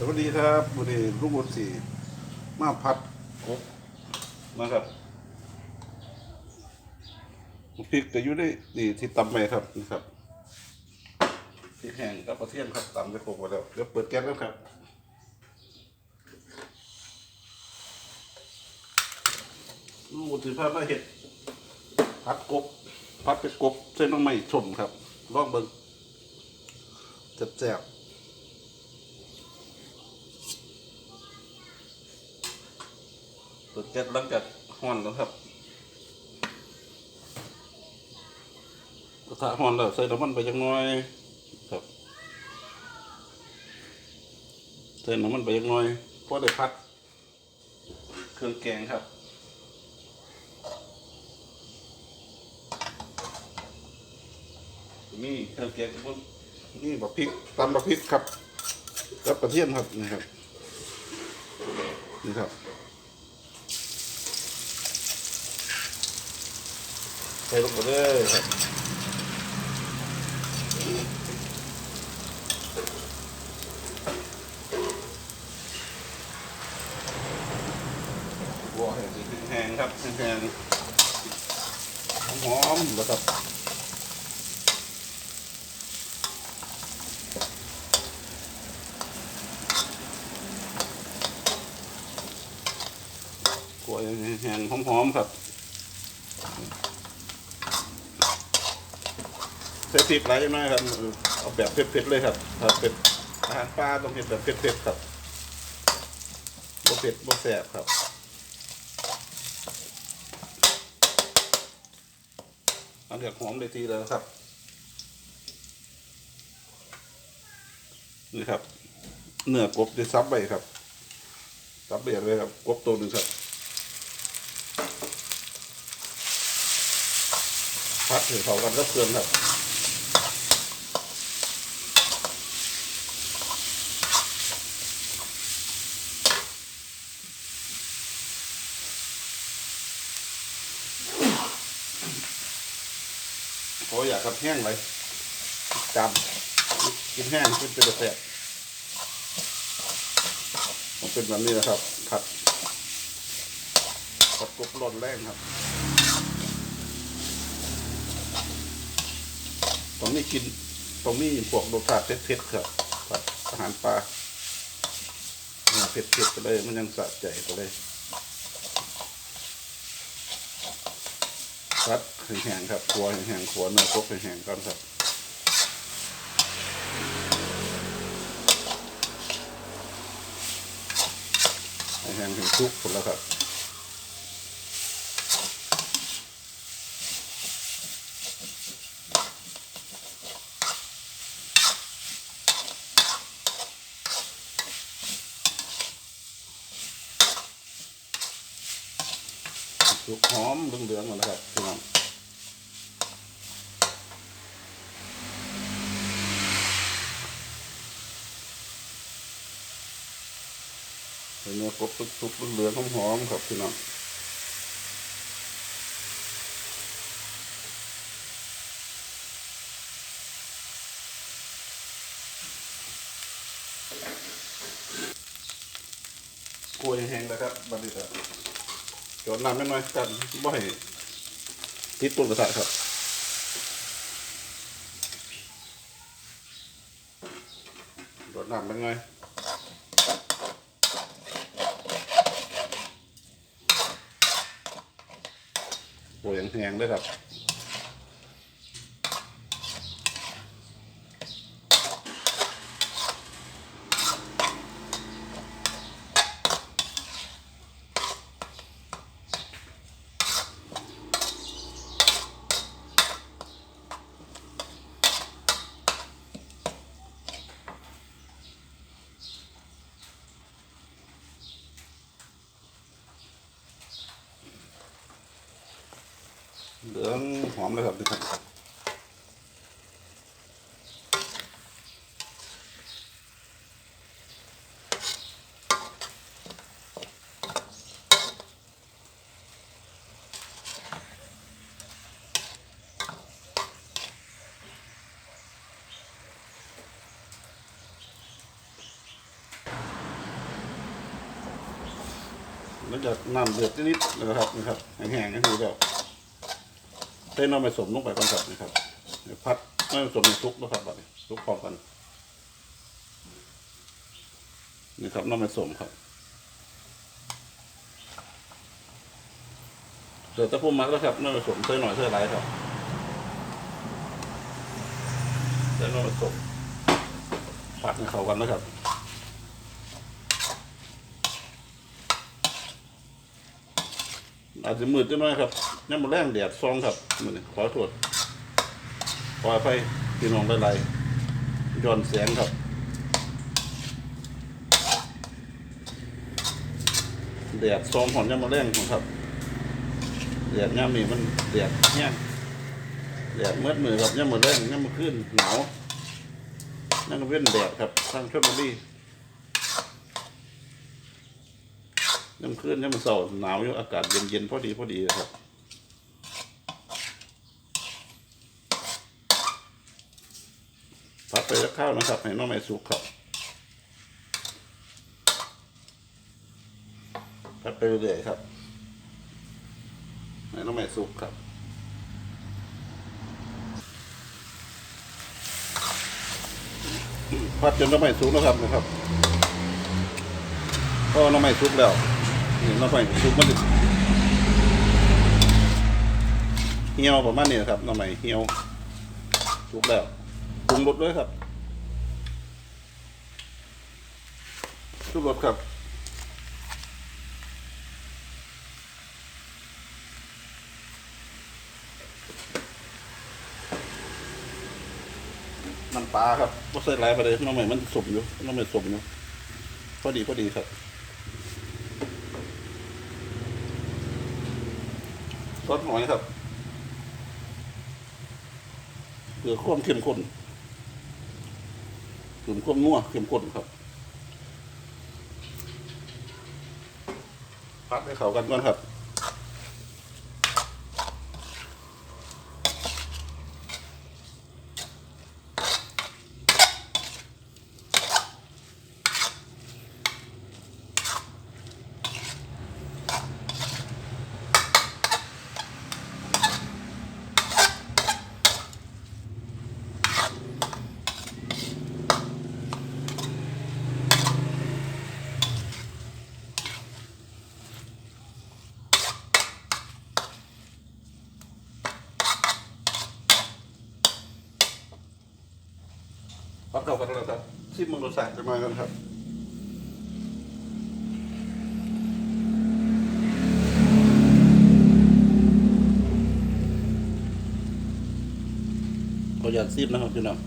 สวัสดีครับวันนี้ลูกบุญสีมาพัดกบนะครับพริกจะอยู่ได้นี่ที่ตำไปครับนี่ครับพริกแห้งกับกระเทียมครับตำไปปรุงไว้แล้วเดี๋ยวเปิดแก๊สแล้วครับลูกบุญสีพามาเห็ดพัดกบพัดเป็นกบเส้นน้ำไม่ชมครับลองเบิ่งแซ่บ ๆเปิดแก๊สหลังจากห้อนแล้วครับกระทะห้อนแล้วใส่น้ำมันไปจังน้อยครับใส่น้ำมันไปจังน้อยพอได้พัด เครื่องแกงครับนี่เครื่องแกงพวกนี่บักพริกตำบักพริกครับกับกระเทียมครับนี่ครับนี่ครับ ใส่ลงไปเลยครับวัวแห้งแห้งครับแห้งหอมๆแล้วครับกลัวแห้งหอมๆครับ ใส่พริกหลายจังน้อยครับเอาแบบเผ็ดๆเลยครับถ้าเป็นอาหารปลาต้องเผ็ดแบบเผ็ดๆครับบ่เผ็ดบ่แสบครับเอาเดือดหอมเลยทีแล้วครับนี่ครับ เนื้อกบได้ซับไปครับซับเบียดเลยครับกบตัวหนึ่งครับพัดถึงเขากันก็เครื่องครับ โอ้ยอยากกับแห้งเลยจำกินแห้งกินเป็นแซ่บมันเป็นแบบนี้นะครับผัดผัดกุบร้อนแรงครับ ตรงนี้กินตรงนี้พวกรสชาติเผ็ดๆครับผัดอาหารปลาเนี่ยเผ็ดๆไปเลยมันยังสะใจไปเลย ครับแห้งๆครับคัวแห้งๆคัวเนื้อครบแห้งๆก่อนครับให้แห้งถึงทุกคนแล้วครับ สุกหอมเหลืองๆหมดแล้วครับพี่น้องเนื้อกบสุกๆเหลืองๆหอมๆครับพี่น้องกล้วยแห้งแล้วครับบัดนี้ครั บจอดน้ำไม่น้อยกันบ่ให้ติดต้นกระทะครับจอดน้ำเป็นไงโอ้ยังแหงๆเลยครับ นะครับทุกท่านครับแล้วจะน้ำเดือดนิดๆนะครับนะครับแห้งๆก็คือแบบ เต้นเอาไปสมลงไปก่อนครับนะครับพัดไม่สมในซุกนะครับบัดนี้ซุกพร้อมกันนี่ครับน้ำไปสมครับเดี๋ยวตะพุ่มมักแล้วครับน้ำไปสมเท่หน่อยเท่าไรครับเต้นน้ำไปสมผัดให้เข้ากันนะครับอาจจะมืดจังหน่อยครับ นี่มันแรงแดดซองครับมือนี้ขอโทษขออภัยพี่น้องหลายๆย้อนแสงครับแดดซองหอนยังมาแรงของครับแดดย่ามนี่มันแดดเนี่ยแดดเมื่อมือครับย่ามมาแรงย่ามมาขึ้นหนาวนั่งเว้นแดดครับทางชลบุรีน้ำขึ้นน้ำเสาหนาวอยู่อากาศเย็นๆพอดีพอดีครับ พัดไปแล้วข้าวนะครับให้น้องไม่สุกครับพัดไปเรื่อยๆครับให้น้องไม่สุกครับพัดจนน้องไม่สุกนะครับนะครับก็น้องไม่สุกแล้วนี่น้ำไฟซุปมันเหี่ยวประมาณนี้นะครับน้ำใหม่เหี่ยวสุกแล้ว ปรุงรสด้วยครับชุบรสครับน้ำปลาครับไม่ใส่หลายไปเลยน้ำใหม่มันสมอยู่น้ำใหม่สมอยู่พอดีพอดีครับซอสหอยครับเพื่อความเข้มข้น ถึงความนัวเข้มข้นครับพัดให้เขากันก่อนครับ พักเข้ากันแล้วครับชิมมันรสชาติจะมากันครับขออยากซิมนะครับพี่น้อง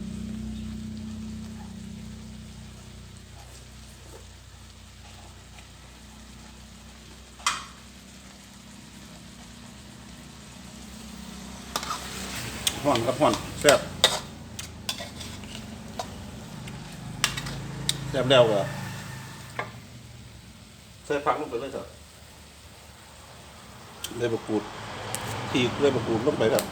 ห่อนครับห่อน แซ่บแซ่บแล้วก็ใส่ผักลงไปเลยครับเลยบะกรูดทีเลยบะกรูดลงไปครับ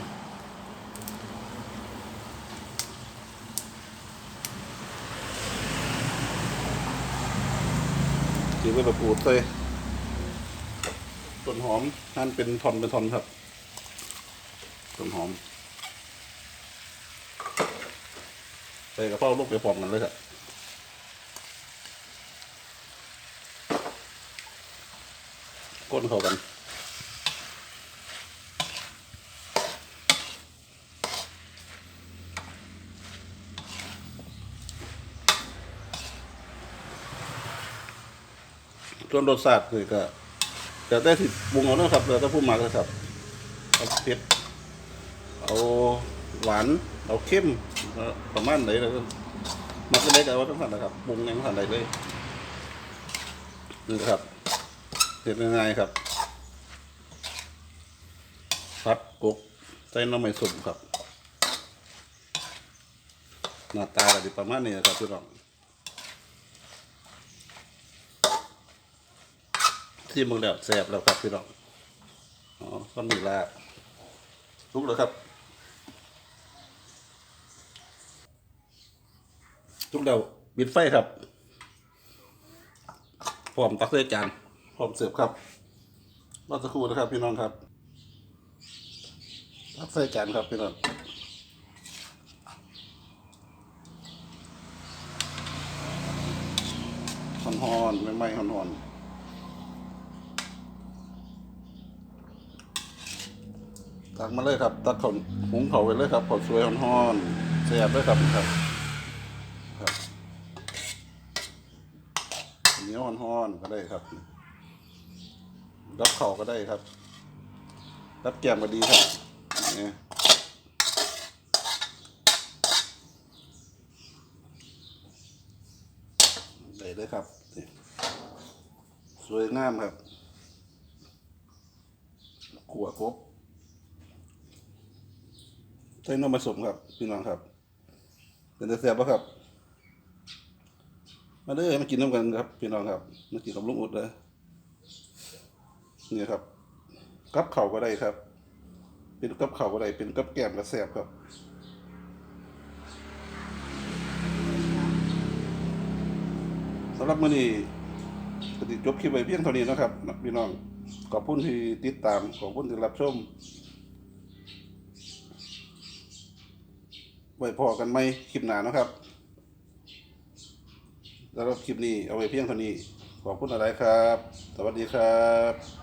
ถือว่าแบบปูดเลยต้นหอมหั่นเป็นท่อนเป็นท่อนครับต้นหอมใส่กระเพราลูกไปพร้อมกันเลยครับ ก้นเข้ากันส่วนรสชาติคือก็แต่ได้สิปรุงเอาเนาะครับแล้วถ้าพูดมากเลยครับเอาเผ็ดเอาหวานเอาเข้มประมาณไหนแล้วมันกจะได้ก็เอาทั้งสันนะครับปรุงอยังสันใดเลยนี่ครับ เผ็ดง่ายๆครับพัดกกใส่น้ำไม่สุ่มครับ หน้าตาก็จะประมาณนี้นะครับพี่น้องที่มึงแล้วแสบแล้วครับพี่น้องอ๋อก็มีละลุกแล้วครับลุกแล้วปิดไฟครับพร้อมตักใส่จาน พร้อมเสิร์ฟครับรอสักครู่นะครับ พี่น้องครับตักใส่จานครับพี่น้องหอนๆไม่ไหม้หอนๆตักมาเลยครับ ตักข้าหุงเขาไปเลยครับข้าวสวยหอนๆแซ่บเลยครับครับครับเหนียวหอนๆก็ได้ครับ รับเข่าก็ได้ครับ รับแกมก็ดีครับเนี่ยได้เลยครับ สวยงามครับขัวครบใส่นมผสมครับ พี่น้องครับ เป็นแต่แซ่บปะครับ มาเด้อมากินน้ำกันครับ พี่น้องครับ มากินกับลุงอุดเลย นี่ครับกับเข่าก็ได้ครับ เป็นกับเข่าก็ได้เป็นกับแก้มกระแสบครับสำหรับมื้อนี้ก็สิจบคลิปไว้เพียงเท่านี้นะครับพี่น้องขอบคุณที่ติดตามขอบคุณที่รับชมไว้พอกันไหมคลิปหนานะครับสำหรับคลิปนี้เอาไว้เพียงเท่านี้ ขอบคุณอะไรครับ สวัสดีครับ